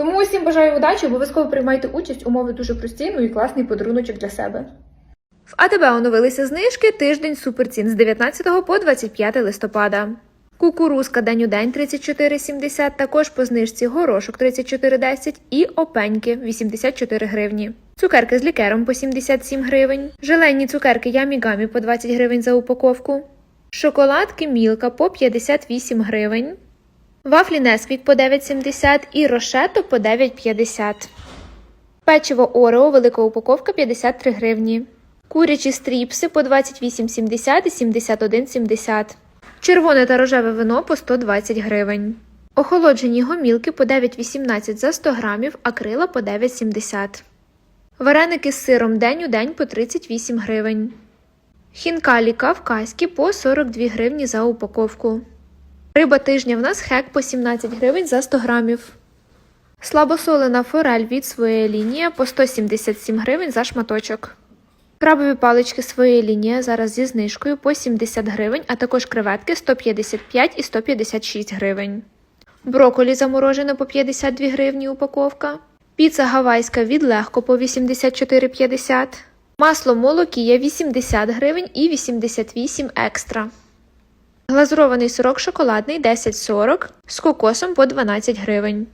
Тому усім бажаю удачі, обов'язково приймайте участь, умови дуже прості, ну і класний подаруночок для себе. В АТБ оновилися знижки тиждень суперцін з 19 по 25 листопада. Кукурузка день у день 34,70, також по знижці горошок 34,10 і опеньки 84 гривні. Цукерки з лікером по 77 гривень, желейні цукерки Ямігамі по 20 гривень за упаковку, шоколадки Мілка по 58 гривень. Вафлі Несквік по 9,70 і рошето по 9,50. Печиво Орео, велика упаковка 53 гривні. Курячі стріпси по 28,70 і 71,70. Червоне та рожеве вино по 120 гривень. Охолоджені гомілки по 9,18 за 100 грамів, а крила по 9,70. Вареники з сиром день у день по 38 гривень. Хінкалі кавказькі по 42 гривні за упаковку. Риба тижня в нас хек по 17 гривень за 100 грамів. Слабосолена форель від своєї лінії по 177 гривень за шматочок. Крабові палички своєї лінії зараз зі знижкою по 70 гривень, а також креветки 155 і 156 гривень. Броколі заморожене по 52 гривні упаковка. Піца гавайська від легко по 84,50. Масло молокія 80 гривень і 88 екстра. Глазурований сирок шоколадний 10,40 з кокосом по 12 гривень.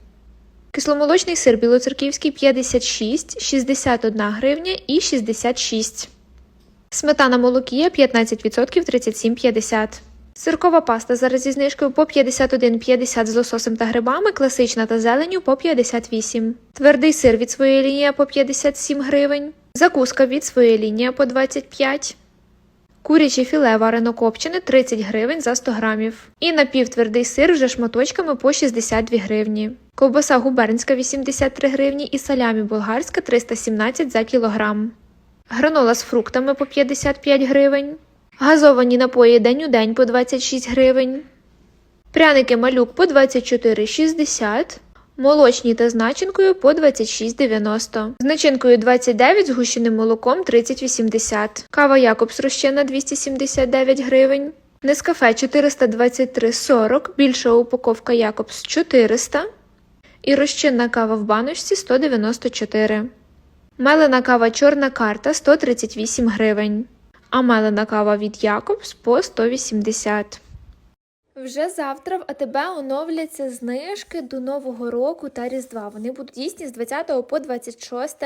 Кисломолочний сир білоцерківський 56, 61 гривня і 66. Сметана молокія 15% 37,50. Сиркова паста зараз зі знижкою по 51,50 з лососем та грибами, класична та зеленю по 58. Твердий сир від своєї лінії по 57 гривень. Закуска від своєї лінії по 25. Куряче філе варено копчене 30 гривень за 100 грамів. І напівтвердий сир вже шматочками по 62 гривні. Ковбаса губернська 83 гривні і салямі болгарська 317 за кілограм. Гранола з фруктами по 55 гривень. Газовані напої день у день по 26 гривень. Пряники малюк по 24,60. Молочні та з начинкою по 26,90. З начинкою 29 з гущеним молоком 30,80. Кава Якобс розчинна 279 гривень. Нескафе 423,40. Більша упаковка Якобс 400. І розчинна кава в баночці 194. Мелена кава чорна карта 138 гривень. А мелена кава від Якобс по 180. Вже завтра в АТБ оновляться знижки до Нового року та Різдва. Вони будуть дійсні з 20 по 26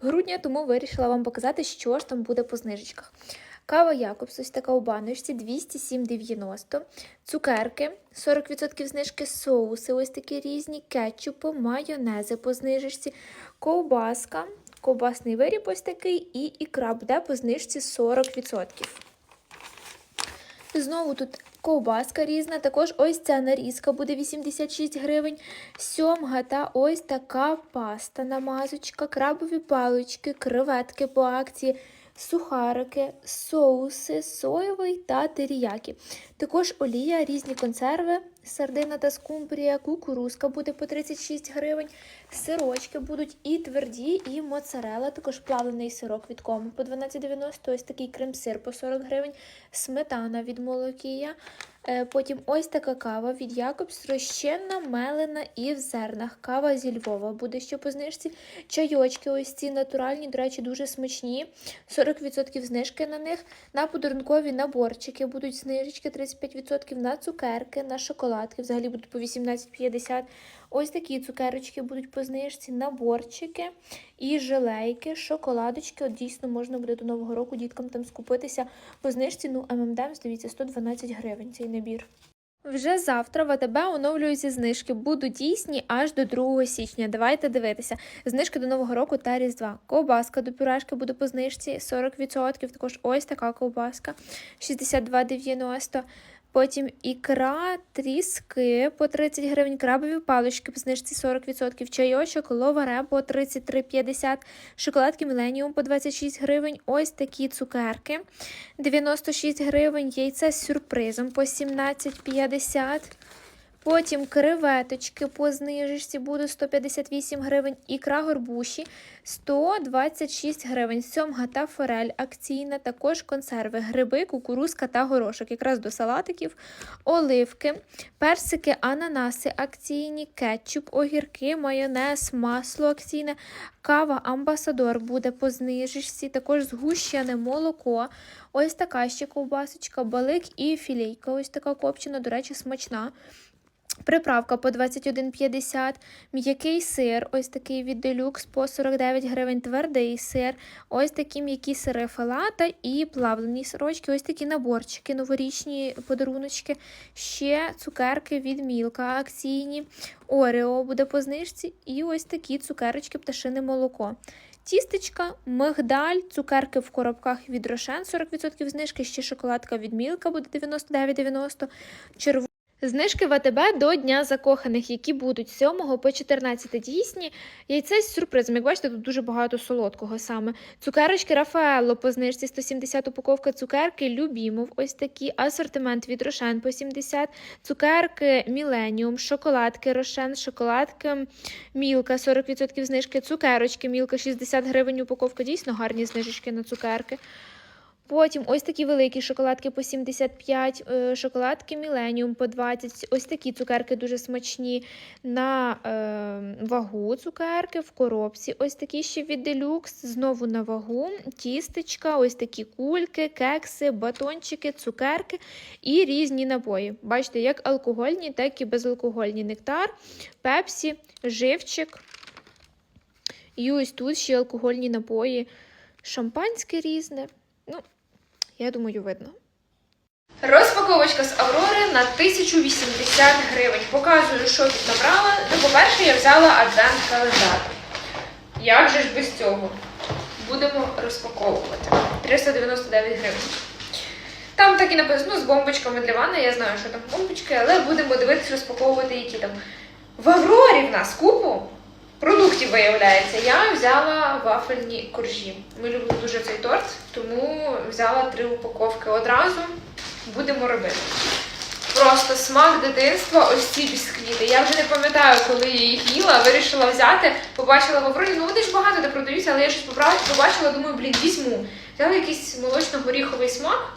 грудня, тому вирішила вам показати, що ж там буде по знижечках. Кава Якобс, ось така у баночці 207,90. Цукерки 40% знижки, соуси, ось такі різні, кетчупи, майонези по знижечці, ковбаска, ковбасний виріб ось такий і ікра буде по знижці 40%. Знову тут ковбаска різна, також ось ця нарізка буде 86 гривень, сьомга та ось така паста намазочка, крабові палички, креветки по акції, сухарики, соуси, соєвий та теріякі. Також олія, різні консерви, сардина та скумбрія, кукурузка буде по 36 гривень, сирочки будуть і тверді, і моцарела, також плавлений сирок від кому по 12,90, ось такий крем-сир по 40 гривень, сметана від молокія. Е, Потім ось така кава від Якобс, розчинна, мелена і в зернах. Кава зі Львова буде ще по знижці. Чайочки ось ці натуральні, до речі, дуже смачні. 40% знижки на них. На подарункові наборчики будуть знижечки 35% на цукерки, на шоколадки. Взагалі будуть по 18,50. Ось такі цукерочки будуть по знижці, наборчики і желейки, шоколадочки. От дійсно можна буде до Нового року діткам там скупитися по знижці. Ну, ММДМ, дивіться, 112 гривень цей набір. Вже завтра в АТБ оновлюються знижки. Будуть дійсні аж до 2 січня. Давайте дивитися. Знижки до Нового року та Різдва. Ковбаска до пюрешки буде по знижці 40%. Також ось така ковбаска 62,90. Потім ікра, тріски по 30 гривень, крабові палички по знижці 40%, чайочок, ловаре по 33,50, шоколадки Міленіум по 26 гривень, ось такі цукерки 96 гривень, яйце з сюрпризом по 17,50. Потім креветочки по знижечці буде 158 гривень, ікра горбуші 126 гривень, сьомга та форель акційна, також консерви, гриби, кукурузка та горошок, якраз до салатиків, оливки, персики, ананаси акційні, кетчуп, огірки, майонез, масло акційне, кава амбасадор буде по знижечці, також згущене молоко. Ось така ще ковбасочка, балик і філейка. Ось така копчена, до речі, смачна. Приправка по 21,50, м'який сир, ось такий від делюкс по 49 гривень, твердий сир, ось такі м'які сири фалата і плавлені сирочки, ось такі наборчики, новорічні подаруночки, ще цукерки від Мілка акційні, Орео буде по знижці і ось такі цукерочки пташине молоко. Тістечка, мигдаль, цукерки в коробках від Рошен 40% знижки, ще шоколадка від Мілка буде 99,90, червоний Знижки в АТБ до Дня закоханих, які будуть з 7 по 14 дійсні. Яйце з сюрпризом. Як бачите, тут дуже багато солодкого саме. Цукерочки Рафаелло по знижці 170 упаковка цукерки Любімов. Ось такі. Асортимент від Рошен по 70. Цукерки Міленіум, шоколадки Рошен, шоколадки Мілка 40% знижки, цукерочки Мілка 60 гривень упаковка. Дійсно гарні знижечки на цукерки. Потім ось такі великі шоколадки по 75, е, шоколадки Millennium по 20. Ось такі цукерки дуже смачні на е, вагу цукерки в коробці. Ось такі ще від Deluxe, знову на вагу, тістечка, ось такі кульки, кекси, батончики, цукерки і різні напої. Бачите, як алкогольні, так і безалкогольні нектар, пепсі, живчик. І ось тут ще алкогольні напої, шампанське різне. Ну, я думаю, видно. Розпаковочка з Аврори на 1080 гривень. Показую, що тут набрала. Ну, по-перше, я взяла адвент календар. Як же ж без цього? Будемо розпаковувати. 399 гривень. Там так і написано з бомбочками для ванни. Я знаю, що там бомбочки, але будемо дивитися, розпаковувати, які там. В Аврорі в нас купу продуктів виявляється. Я взяла вафельні коржі. Ми любимо дуже цей торт, тому взяла три упаковки одразу. Будемо робити. Просто смак дитинства, ось ці бісквіти. Я вже не пам'ятаю, коли я їх їла, вирішила взяти, побачила в Аврорі, ну вони ж багато де продаються, але я щось побачила, думаю, блін, візьму. Взяла якийсь молочно-горіховий смак,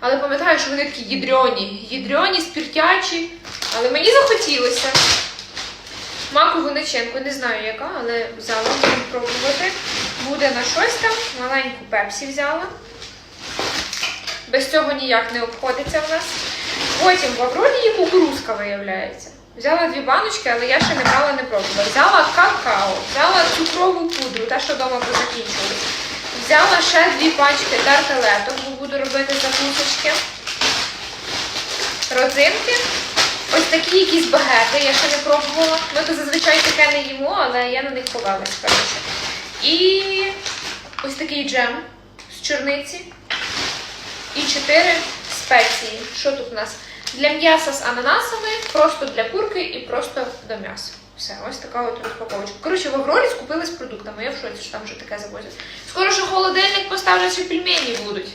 але пам'ятаю, що вони такі ядрьоні, ядрьоні, спіртячі, але мені захотілося. Макову начинку, не знаю яка, але взяла, будемо пробувати. Буде на щось там. Маленьку пепсі взяла. Без цього ніяк не обходиться в нас. Потім в Аврорі є кукурузка, виявляється. Взяла дві баночки, але я ще не брала, не пробувала. Взяла какао, взяла цукрову пудру, те, що вдома позакінчилось. Взяла ще дві пачки тарталеток, бо буду робити закусочки. Родзинки. Ось такі якісь багети, я ще не пробувала. Ми то зазвичай таке не їмо, але я на них повелась, коротше. І ось такий джем з чорниці. І чотири спеції. Що тут у нас? Для м'яса з ананасами, просто для курки і просто до м'яса. Все, ось така от розпаковочка. Коротше, в Аврорі скупили з продуктами. Я в шоці, що там вже таке завозять. Скоро ще холодильник поставлять, що пельмені будуть.